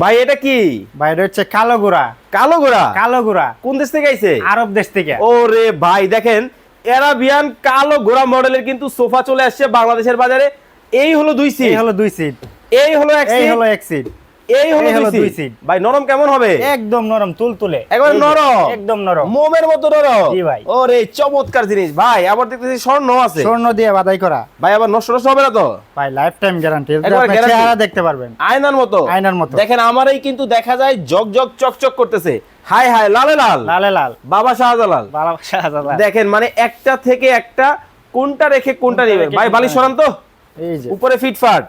ভাই এটা কি? ভাই এটা হচ্ছে কালো ঘোড়া কালো ঘোড়া কালো ঘোড়া কোন দেশ থেকে আইছে? আরব দেশ থেকে। ওরে ভাই দেখেন এরাবিয়ান কালো ঘোড়া মডেলের কিন্তু সোফা চলে আসছে বাংলাদেশের বাজারে। এই হলো দুই এই সিট হলো দুই সিট এই হলো এক এই সিট হলো এক সিট এই হলো দুই সিট ভাই নরম কেমন হবে? একদম নরম একবার নরম। একদম নরম। মোমের মতো নরম। জি ভাই। ওরে চমৎকার জিনিস। ভাই আবার দেখতেছি স্বর্ণ আছে। স্বর্ণ দিয়ে বাদাই করা। ভাই আবার নষ্ট নষ্ট হবে না তো? ভাই লাইফ টাইম গ্যারান্টি একবার চেহারা দেখতে পারবেন। আয়নার মতো। আয়নার মতো। দেখেন আমারই কিন্তু দেখা যায় জগ জগ চকচক করতেছে। হাই হাই লালে লাল। লালে লাল। বাবা শাহজালাল। ভালোবাসা হাজার দেখেন মানে একটা থেকে একটা কোনটা রেখে কোনটা নেবেন ভাই বালিশ সরান তো। এই যে। উপরে ফিটফাট।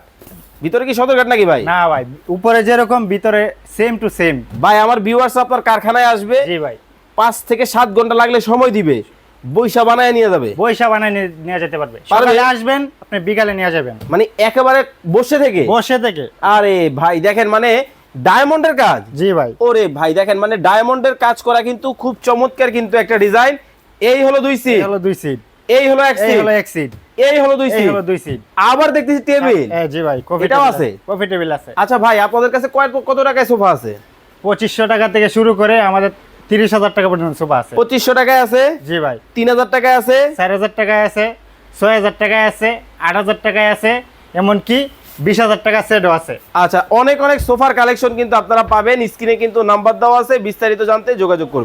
ভিতরে কি সদর ঘাট নাকি ভাই? না ভাই উপরে যেরকম ভিতরে সেম টু সেম ভাই আমার ভিউয়ার্স আপনার কারখানায় আসবে জি ভাই। পাঁচ থেকে সাত ঘণ্টা লাগলে সময় দিবে বৈশা বানায় নিয়ে যাবে। বৈশা বানায় নিয়ে- যেতে পারবে? সকালে আসবেন আপনি বিকালে নিয়ে যাবেন। মানে একেবারে বসে থেকে? বসে থেকে। আরে ভাই দেখেন মানে ডায়মন্ডের কাজ। জি ভাই। ওরে ভাই দেখেন মানে ডায়মন্ডের কাজ করা কিন্তু খুব চমৎকার কিন্তু একটা ডিজাইন এই হলো দুই এই সিট হলো দুই সিট এই হলো এক এই সিট হলো এক সিট এই হলো দুই সিট হলো দুই সিট আবার দেখতেছি টেবিল জি ভাই কফি এটাও আছে? কফি টেবিল আছে। আচ্ছা ভাই আপনাদের কাছে কয় কত টাকায় সোফা আছে? পঁচিশশো টাকা থেকে শুরু করে আমাদের তিরিশ হাজার টাকা পর্যন্ত সোফা আছে। পঁচিশশো টাকায় আছে? জি ভাই। তিন হাজার টাকায় আছে? চার হাজার টাকায় আছে ছয় হাজার টাকায় আছে আট হাজার টাকায় আছে এমনকি বিশ হাজার টাকা সেটও আছে। আচ্ছা অনেক অনেক সোফার কালেকশন কিন্তু আপনারা পাবেন। স্ক্রিনে কিন্তু নাম্বার দেওয়া আছে বিস্তারিত জানতে যোগাযোগ করবেন।